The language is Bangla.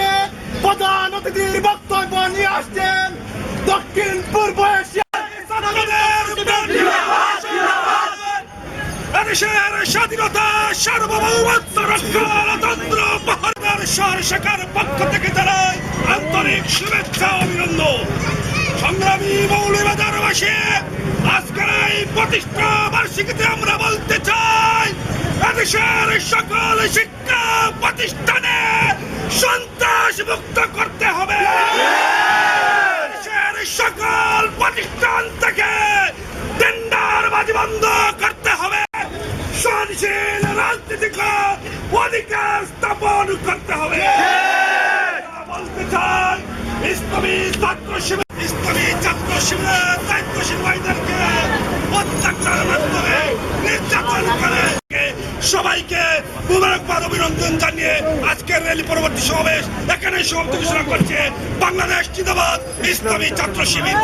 থেকে প্রধান বক্তব্য নিয়ে দক্ষিণ পূর্ব এশিয়ার স্বাধীনতা সার্বভৌমত্ব রক্ষণতন্ত্র বাহার সরকার পক্ষ থেকে আন্তরিক শুভেচ্ছা অভিনন্দন। সংগ্রামী মৌলিবাজার বাসে আজকের এই প্রতিষ্ঠা বার্ষিকীতে আমরা বলতে চাই, এদেশের সকল শিক্ষা প্রতিষ্ঠানের করতে হবে। সকল প্রতিষ্ঠান থেকে টেন্ডারবাজি বন্ধ করতে হবে। সহনশীল রাজনীতিক অধিকার স্থাপন করতে হবে। বলতে চাই ইসলামী ছাত্র শিবির, ইসলামী ছাত্র শিবিরের দায়িত্বশীল ভাইদেরকে মাধ্যমে নির্যাতন করে সবাইকে মুবারকবাদ, অভিনন্দন জানিয়ে আজকের র্যালি পরবর্তী সমাবেশ ঘোষণা করছে বাংলাদেশ জিন্দাবাদ ইসলামী ছাত্র শিবির।